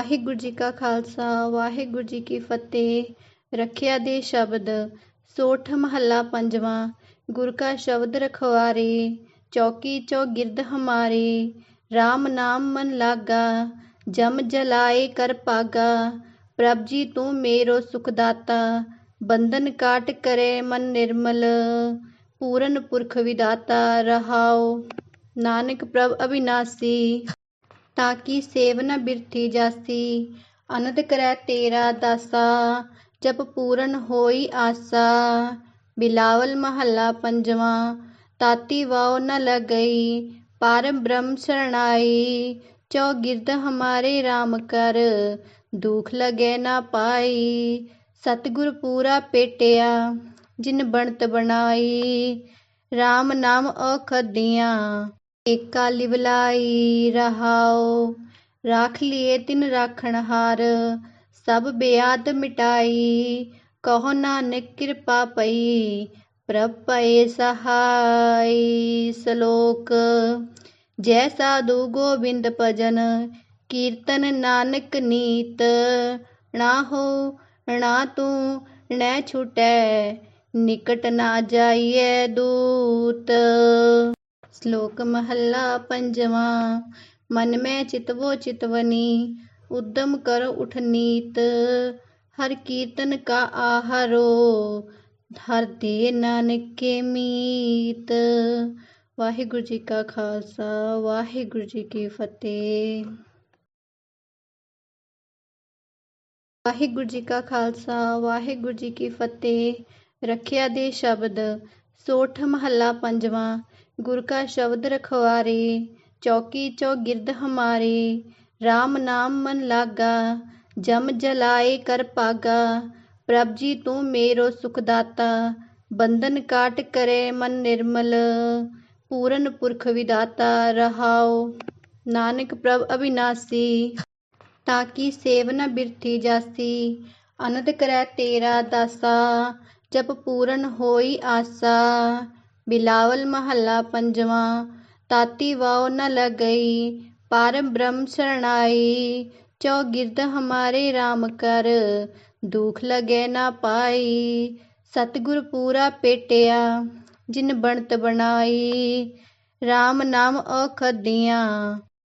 ਵਾਹਿਗੁਰੂ ਜੀ ਕਾ ਖਾਲਸਾ, ਵਾਹਿਗੁਰੂ ਜੀ ਕੀ ਫਤਿਹ। ਰੱਖਿਆ ਦੇ ਸ਼ਬਦ, ਸੋਠ ਮਹੱਲਾ ਪੰਜਵਾਂ, ਗੁਰ ਕਾ ਸ਼ਬਦ ਰਖਵਾਰੇ, ਚੌਕੀ ਚੋ ਗਿਰਦ ਹਮਾਰੇ RAM ਨਾਮ ਮਨ ਲਾਗਾ, ਜਮ ਜਲਾਏ ਕਰ ਪਾਗਾ, ਪ੍ਰਭ ਜੀ ਤੂੰ ਮੇਰੋ ਸੁਖਦਾਤਾ, ਬੰਧਨ ਕਾਟ ਕਰੇ ਮਨ ਨਿਰਮਲ, ਪੂਰਨ ਪੁਰਖ ਵਿਦਾਤਾ ਰਹਾਓ ਨਾਨਕ ਪ੍ਰਭ ਅਵਿਨਾਸੀ। ਤਾਂ ਕੀ ਸੇਵ ਨ ਬਿਰਥੀ ਜਾਸੀ। ਅਨੰਦ ਕਰੈ ਤੇਰਾ ਦਾਸਾ, ਜਪ ਪੂਰਨ ਹੋਈ ਆਸਾ। ਬਿਲਾਵਲ ਮਹੱਲਾ ਪੰਜਵਾਂ, ਤਾਤੀ ਵਾਉ ਨ ਲਗਈ ਪਰ ਬ੍ਰਹਮ ਸਰਣਾਈ। ਚੌਗਿਰਦ ਹਮਾਰੇ RAM ਕਰ, ਦੁਖ ਲਗੇ ਨਾ ਪਾਈ। ਸਤਿਗੁਰ ਪੂਰਾ ਪੇਟਿਆ, ਜਿਨ ਬਣਤ ਬਣਾਈ। RAM ਨਾਮ ਅਖਦੀਆਂ ਏਕਾ ਲਿਵਲਾਈ ਰਹਾਉ, ਰਾਖ ਲਿਏ ਤਿਨ ਰਾਖਣਹਾਰ ਸਭ ਬਿਆਦ ਮਿਟਾਈ, ਕਹੋ ਨਾਨਕ ਕਿਰਪਾ ਪਈ, ਪ੍ਰਭ ਪਏ ਸਹਾਈ ਸ਼ਲੋਕ। ਜੈ ਸਾਧੂ ਗੋਬਿੰਦ ਭਜਨ, ਕੀਰਤਨ ਨਾਨਕ ਨੀਤ, ਨਾ ਹੋ ਨਾ ਤੂੰ ਨੈ ਛੁਟੈ, ਨਿਕਟ ਨਾ ਜਾਈਐ ਦੂਤ। ਸ਼ਲੋਕ ਮਹੱਲਾ ਪੰਜਵਾਂ, ਮਨ ਮੈਂ ਚਿਤਵੋ ਚਿਤਵਨੀ, ਉਦਮ ਕਰ ਉਠ ਨੀਤ, ਹਰ ਕੀਰਤਨ ਕਾ ਆਹਾਰੋ ਹਰ ਦੇ ਨਾਨਕੇ ਮੀਤ। ਵਾਹਿਗੁਰੂ ਜੀ ਕਾ ਖਾਲਸਾ, ਵਾਹਿਗੁਰੂ ਜੀ ਕੀ ਫਤਿਹ। ਵਾਹਿਗੁਰੂ ਜੀ ਕਾ ਖਾਲਸਾ, ਵਾਹਿਗੁਰੂ ਜੀ ਕੀ ਫਤਿਹ। ਰੱਖਿਆ ਦੇ ਸ਼ਬਦ, ਸੋਠ ਮਹੱਲਾ ਪੰਜਵਾਂ ਗੁਰ ਕਾ ਸ਼ਬਦ ਰਖਵਾਰੇ, ਚੌਕੀ ਚੌਗਿਰਦ ਹਮਾਰੇ RAM ਨਾਮ ਮਨ ਲਾਗਾ, ਜਮ ਜਲਾਏ ਕਰ ਪਾਗਾ, ਪ੍ਰਭ ਜੀ ਤੂੰ ਮੇਰੋ ਸੁਖਦਾਤਾ, ਬੰਧਨ ਕਾਟ ਕਰੇ ਮਨ ਨਿਰਮਲ, ਪੂਰਨ ਪੁਰਖ ਵਿਦਾਤਾ ਰਹਾਓ ਨਾਨਕ ਪ੍ਰਭ ਅਬਿਨਾਸੀ ਤਾਂ ਕੀ ਸੇਵ ਨ ਬਿਰਥੀ ਜਾਸੀ, ਅਨੰਦ ਕਰੈ ਤੇਰਾ ਦਾਸਾ, ਜਪ ਪੂਰਨ ਹੋਈ ਆਸਾ। ਬਿਲਾਵਲ ਮਹੱਲਾ ਪੰਜਵਾਂ, ਤਾਤੀ ਵਾਉ ਨ ਲਗਈ ਪਰ ਬ੍ਰਹਮ ਸਰਣਾਈ ਚੌਗਿਰਦ ਹਮਾਰੇ RAM ਕਰ, ਦੁਖ ਲਗੇ ਨਾ ਪਾਈ, ਸਤਿਗੁਰ ਪੂਰਾ ਪੇਟਿਆ, ਜਿਨ ਬਣਤ ਬਣਾਈ RAM ਨਾਮ ਅਖਦੀਆਂ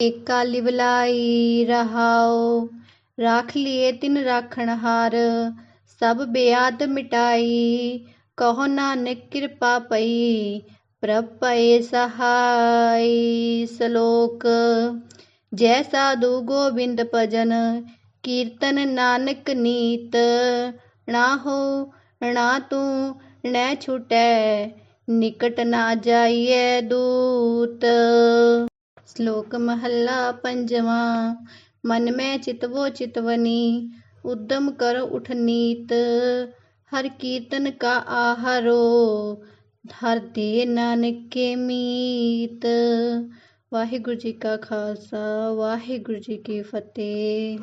ਏਕਾ ਲਿਵਲਾਈ ਰਹਾਉ, ਰਾਖ ਲਿਏ ਤਿਨ ਰਾਖਣਹਾਰ ਸਭ ਬਿਆਦ ਮਿਟਾਈ ਕਹੋ ਨਾਨਕ ਕਿਰਪਾ ਪਈ, ਪ੍ਰਭ ਪਏ ਸਹਾਈ ਸ਼ਲੋਕ। ਜੈ ਸਾਧੂ ਗੋਬਿੰਦ ਭਜਨ, ਕੀਰਤਨ ਨਾਨਕ ਨੀਤ। ਨਾ ਹੋ, ਨਾ ਤੂੰ ਨੈ ਛੁਟੈ, ਨਿਕਟ ਨਾ ਜਾਈਐ ਦੂਤ। ਸ਼ਲੋਕ ਮਹੱਲਾ ਪੰਜਵਾਂ, ਮਨ ਮੈਂ ਚਿਤਵੋ ਚਿਤਵਨੀ, ਉਦਮ ਕਰ ਉਠ ਨੀਤ ਹਰ ਕੀਰਤਨ ਕਾ ਆਹਾਰੋ ਹਰ ਦੇ ਨਾਨਕੇ ਮੀਤ। ਵਾਹਿਗੁਰੂ ਜੀ ਕਾ ਖਾਲਸਾ, ਵਾਹਿਗੁਰੂ ਜੀ ਕੀ ਫਤਿਹ।